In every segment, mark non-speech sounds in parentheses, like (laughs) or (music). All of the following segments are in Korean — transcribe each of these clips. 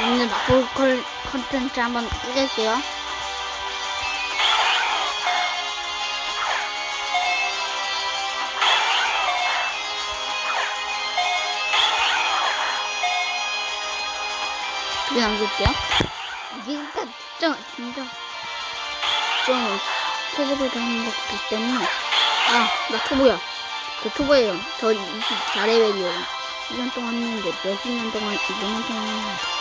오늘 마블 컨텐츠 한번 찍을게요. 그게 남길게요. 이게 진짜, 진짜, 좀, 초보를 하는 거기 때문에. 아, 나 초보야. 저 초보예요. 저 24레벨이에요. 1년 동안 했는데, 몇십 년 동안, 2년 동안 했는데.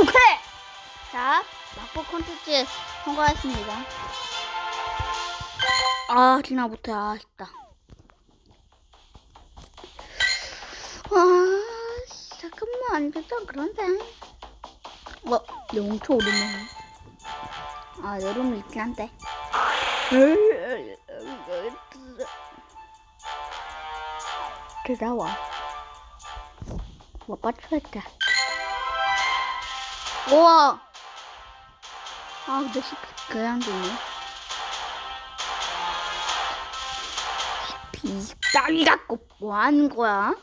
오케이! 자, 막보 콘텐츠 통과했습니다. 아, 지나 못해. 아쉽다. 와, 잠깐만. 이거 좀 그런데. 어, 영초 오르면. 아, 여름이 있긴 한데. 들어와. 뭐 빠져있다. 우와! 아, 근데 시 그냥 되네. 비싸게 갖고 뭐 하는 거야?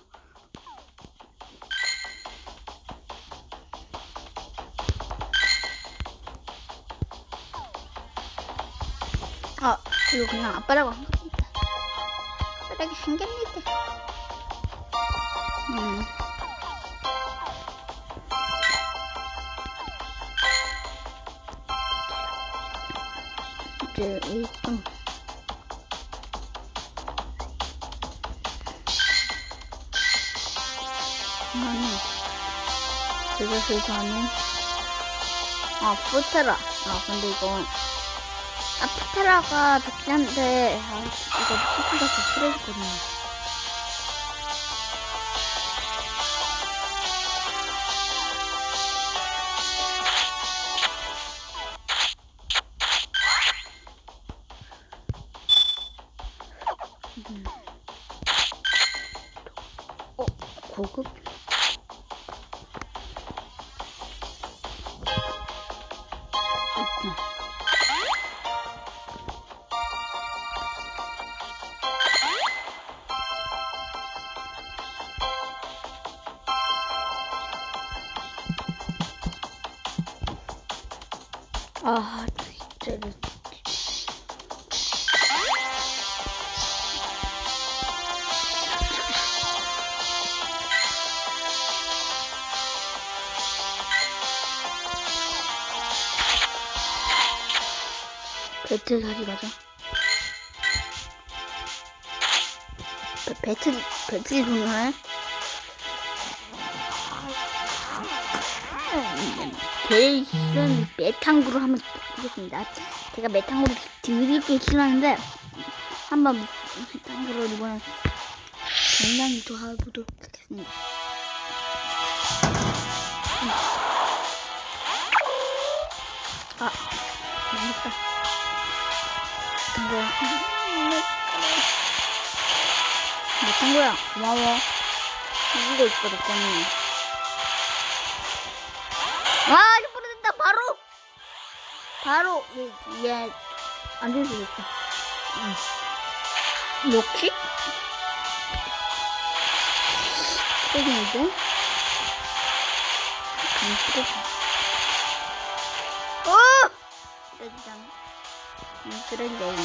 아, 이거 그냥 아빠라고 한 겁니다. 아빠라고 한 겁니다. 음. 이제 일단 나는 그것을 사는 아 푸테라. 아 근데 이건 아 푸테라가 좋긴 한데 아 이거 푸테가 더 쓰레기거든요 아, 진짜로. 배틀 다시 가자. 배, 배틀, 배틀 좋나 요? 대신 메탕구로 한번 보겠습니다. 제가 메탕구로 드리기 싫어하는데 한번 메탕구로 이번엔 굉장히 더 해보도록 하겠습니다. 음. 아, 망했다. 메탕구야. 메탕구야, 고마워. 이기고 있어, 너 때문에. 와, 이거 부러진다, 바로! 바로, 얘, 얘, 안줄수 있어. 응. 로킥? 쓰레기인데? 강 쓰레기. 어! 쓰레기잖아. 응, 쓰레기야, 이거.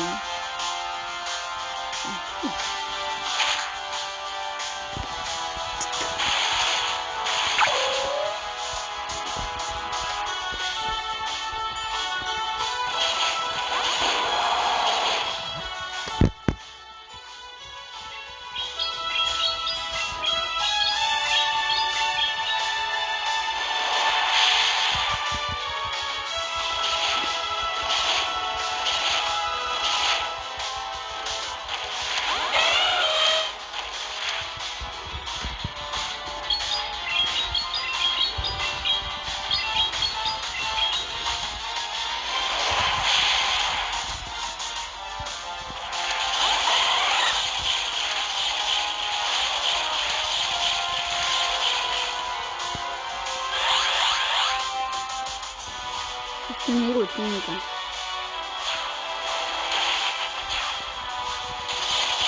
응. 지니고 있습니다.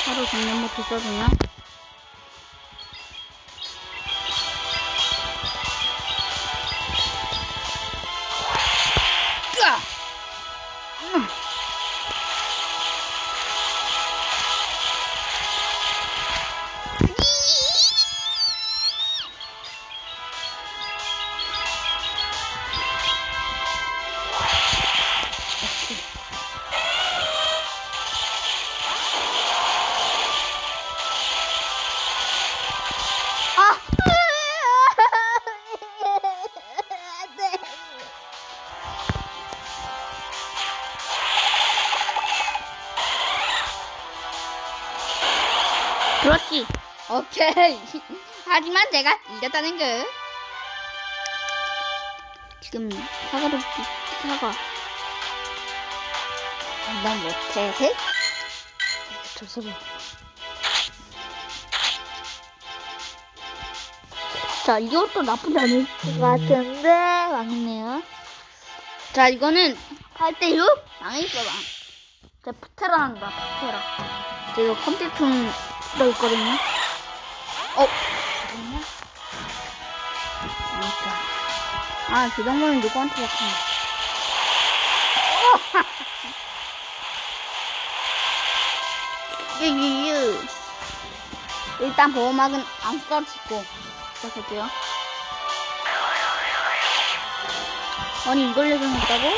하루 작년부터 써주냐? 하지만 내가 이겼다는 거. 지금 사과도 사과. 난 못해. 저 소리. 자, 이것도 나쁘지 않을 것 같은데, 망했네요. 자, 이거는 8대6 망했어, 망. 자, 푸테라 한다, 푸테라. 자, 이거 컴퓨터는 들어있거든요. 어. 있다. 아, 그 정도는 누구한테 잡힌 (laughs) 유유유. 일단 보호막은 안 써주고 시작할게요. 아니 이걸 예정했다고?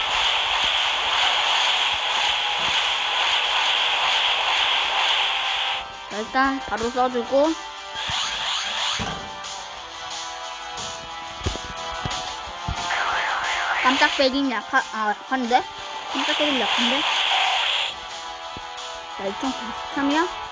자, 일단 바로 써주고 깜짝 배긴 약하, 아, 약한데? 깜짝 배긴 약한데? 자, 2093이야?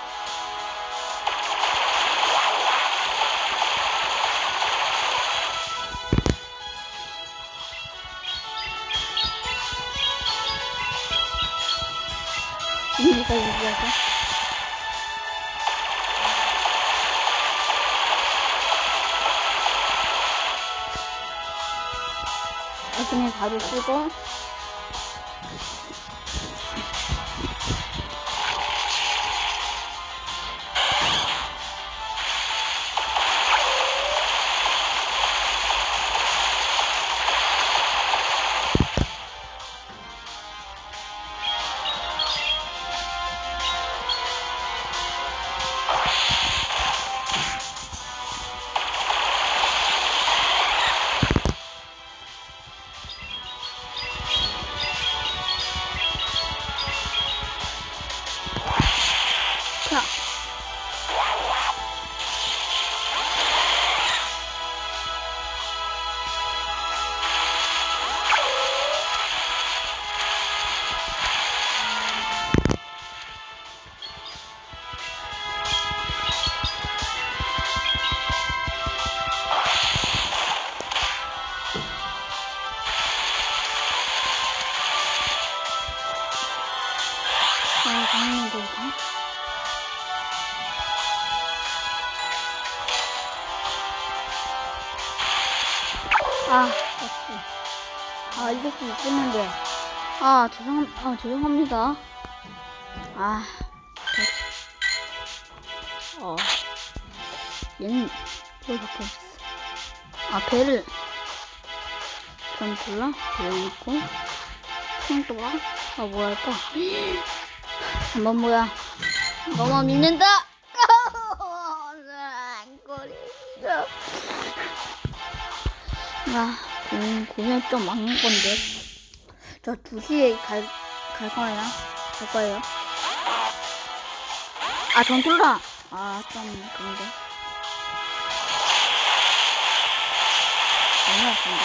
나중에 바로 쓰고 아, 죄송합니다. 아, 됐- 어. 얘는, 이거밖에 없어. 아, 배를. 전투라? 여기 있고. 총도가? 아, 뭐 할까? 한번 뭐야. 너만 믿는다! (laughs) 아, 음, 공연 좀 막는 건데. 저 2시에 갈, 갈 거예요. 갈 거예요. 아, 전투라! 아, 좀, 그런데. 너무 아픈데?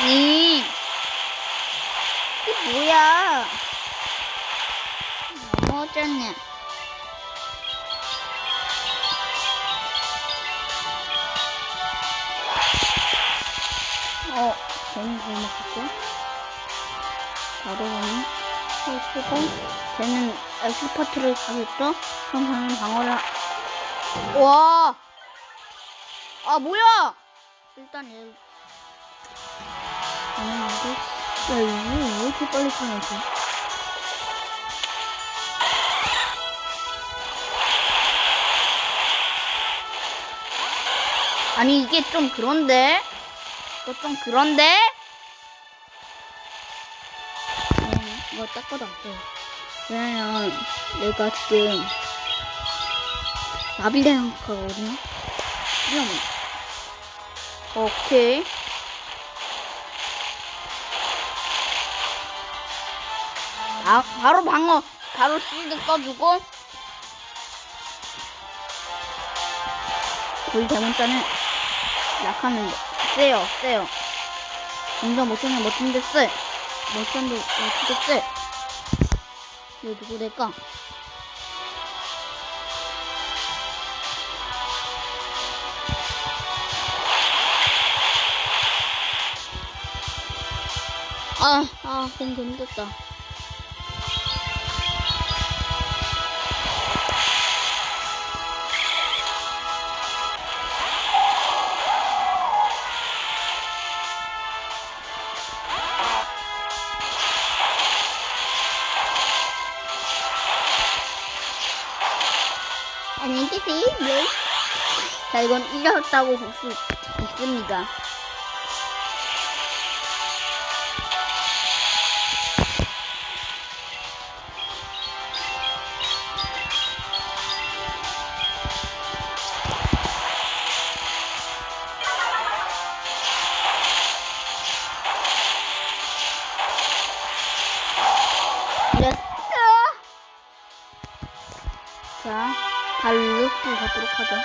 아니, 이게 뭐야? 너무 어쩌 쟤는 뭐 먹었죠? 어, 쓰고, 쟤는 엑스퍼트를 가겠죠? 그럼 저는 방어를, 하- 와! 아, 뭐야! 일단 얘 아, 이거, 야, 이거 왜 이렇게 빨리 차냐지? 아니, 이게 좀 그런데? 이거 좀 그런데? 이거 딱 봐도 안 돼. 왜냐면, 내가 지금, 나비대랑 가거든요? 그냥, 오케이. 아, 바로 방어, 바로 실드 써주고. 불 대문자는 약하는데, 세요, 세요. 점점 못쓰는 멋진데 쎄. 멋진데 쎄. 이거 누구 될까? 아, 아, 공 힘들다. 자, 이건 이겼다고 볼 수 있습니다. 하죠.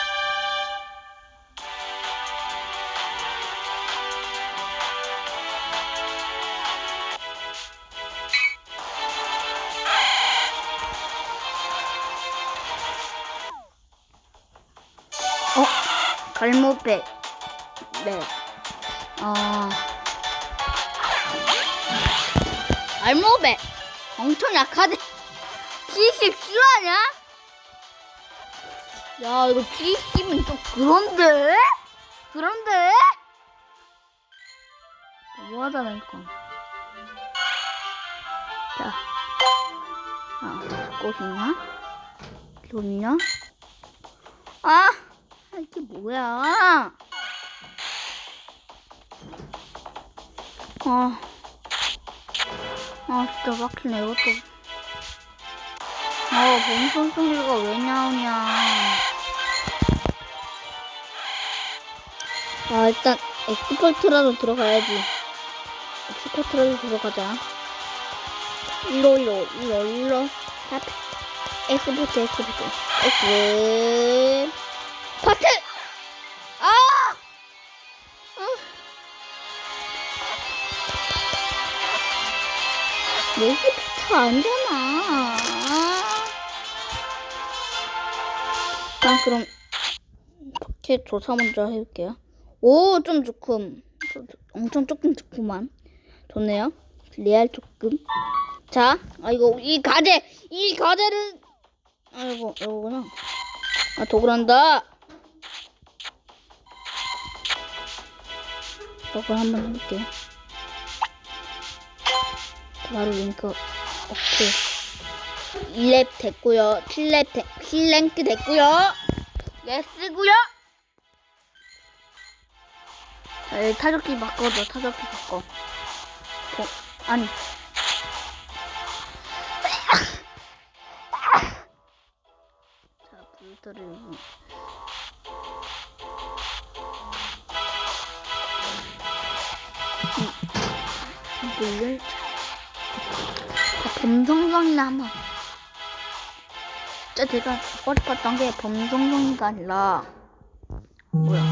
어? 갈모배. 네. 어. 갈모배. 엄청 약하대. 70 실화냐? 야, 이거 70은 좀 그런데? 그런데? 뭐하잖아, 이거. 자. 아, 싶나? 좋냐? 아! 이게 뭐야? 아. 아, 진짜 막히네, 이것도. 아, 범선 소리가 왜 나오냐. 아, 일단, 엑스퍼트라도 들어가야지. 엑스퍼트라도 들어가자. 일로, 일로, 일로, 일로. 다, 엑스퍼트, 엑스퍼트. 엑스, 퍼트! 아! 응. 엑스퍼트 안 되나. 일단 그럼 제 조사 먼저 해볼게요. 오, 좀 조금, 엄청 조금 좋구만. 좋네요. 레알 조금. 자, 아 이거 이 가재, 이 가재를, 아이고 이거구나. 아 도그란다. 이거 한번 해볼게요. 자, 바로 링크. 오케이. 2랩 됐고요. 7랩 되, 7랭크 됐고요. 예스고요. 자, 여기 타조끼 바꿔줘. 타조끼 바꿔. 어, 아니. 자, 불들을 이걸 자, 범성성이나 한번. 진짜 제가 듣고 싶었던 게 범성성이가 아니라 뭐야?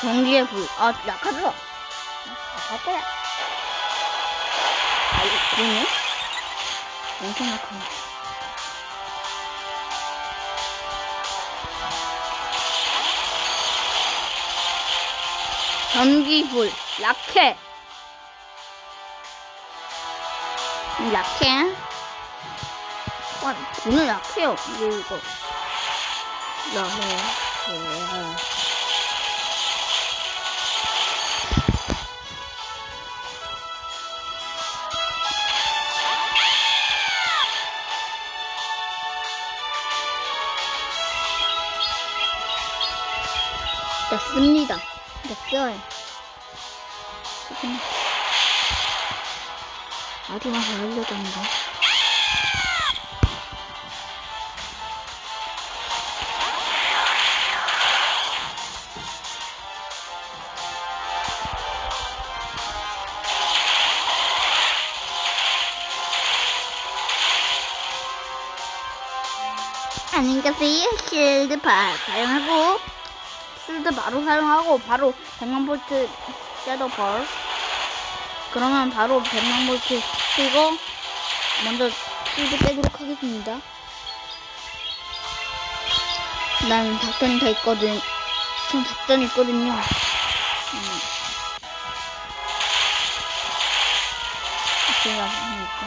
전기의 불. 아, 약하죠? 약할 거야. 아, 이거 그러네? 엄청 약하네. 전기불, 약해. 음, 약해. 와, 오늘 약해요. 이거, 이거. 약해. 됐습니다. 됐어요. 더 하려고 하는데. 안녕히 가세요. 실드 바 사용하고 실드 바로 사용하고 바로 100만 볼트 섀도우 벌 그러면 바로 100만 볼트 쓰고 먼저 실드 빼도록 하겠습니다. 난 작전이 다 있거든. 전 작전이 있거든요. 음. 제가 하니까.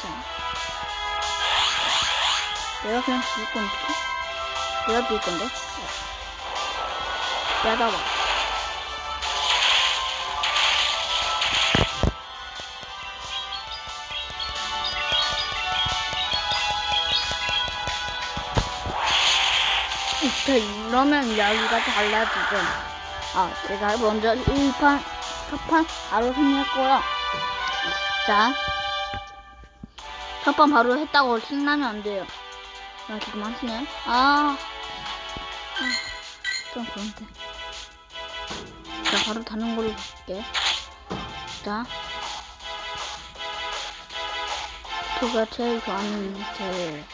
자. 내가 그냥 죽을 건데? 내가 죽을 건데? 빼다봐. 자, 이러면 이야기가 달라지죠. 아, 제가 먼저 1판, 4판 바로 승리했고요. 자, 첫판 바로 했다고 신나면 안 돼요. 아, 지금 하시네. 아, 아, 좀 그런데. 자, 바로 다른 걸로 볼게. 자, 제가 제일 좋아하는 제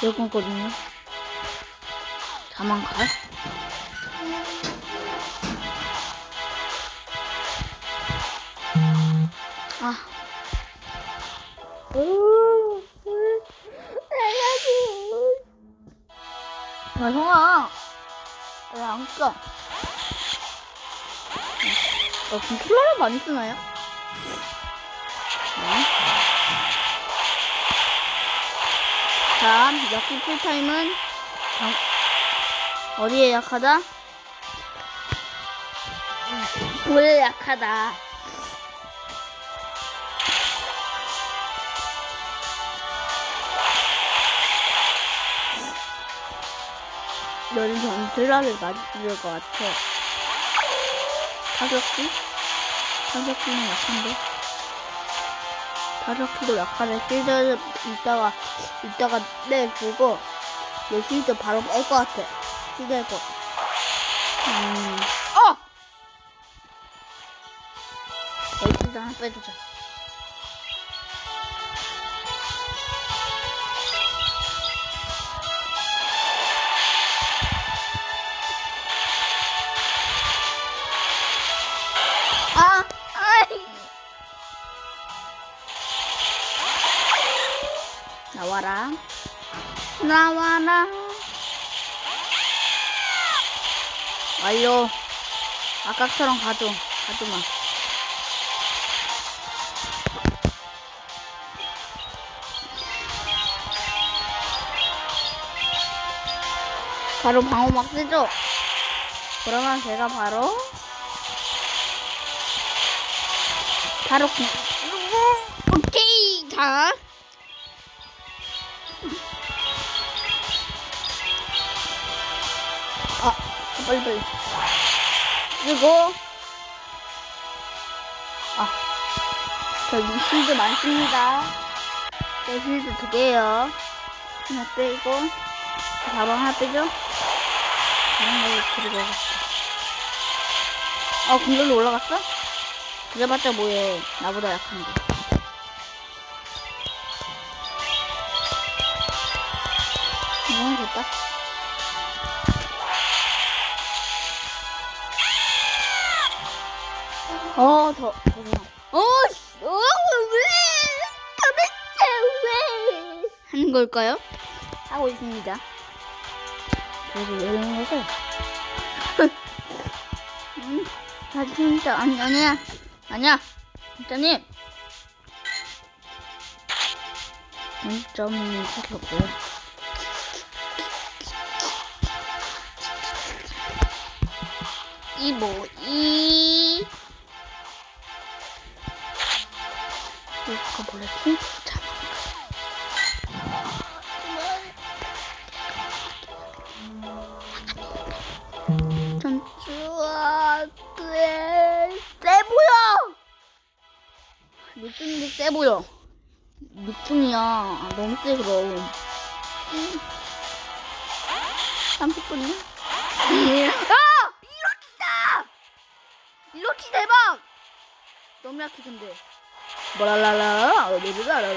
이거거든요. 자만 갈? 아. 야, 형아. 왜안 껴? 어, 컨트롤러 많이 쓰나요? 네. 자, 역시 풀타임은 정- 어디에 약하다? 왜 약하다? 너는 전투라를 많이 쓰는 것 같아. 타격기? 타격기는 약한데? 타격기도 약하네. 실드 이따가, 이따가 내주고, 내 실드 바로 뺄 것 같아. 실드 거. 음, 어! 내 실드 하나 빼주자. 나와라. 완료. 아까처럼 가줘. 가줘마. 바로 방어막 쓰죠? 그러면 제가 바로 바로 그- 오케이 자 빨리 빨리. 쓰고. 아, 저기 실드 많습니다. 저 실드 두 개요. 하나 빼고, 바로 하나 빼죠? 다른 걸로 들고 가겠다. 어, 공격이 올라갔어? 그래봤자 뭐해. 나보다 약한데. 이건 됐다. 어, 더, 더 좋아. 어, 왜? 도대체 왜? 하는 걸까요? 하고 있습니다. 그래서 왜 이러는 걸까요? (laughs) 음, 아, 진짜, 아니, 아니야. 아니야. 진짜님. 점이 살이 없어요. 이 뭐, 이. 세, 그럼. 음. 30분이야? 아! 이렇게다! 이렇게 대박! 너무 약해, 근데. 뭐랄라라, 어디라라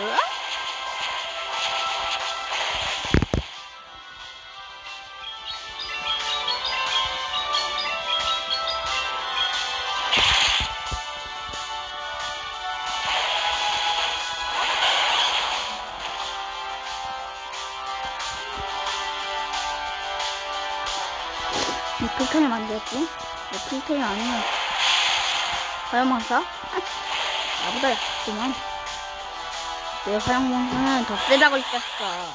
필터를 만들었지? 몇 필터를 아니면 화염방사? 나보다 약하구만 내 화염방사는 더 세다고 했었어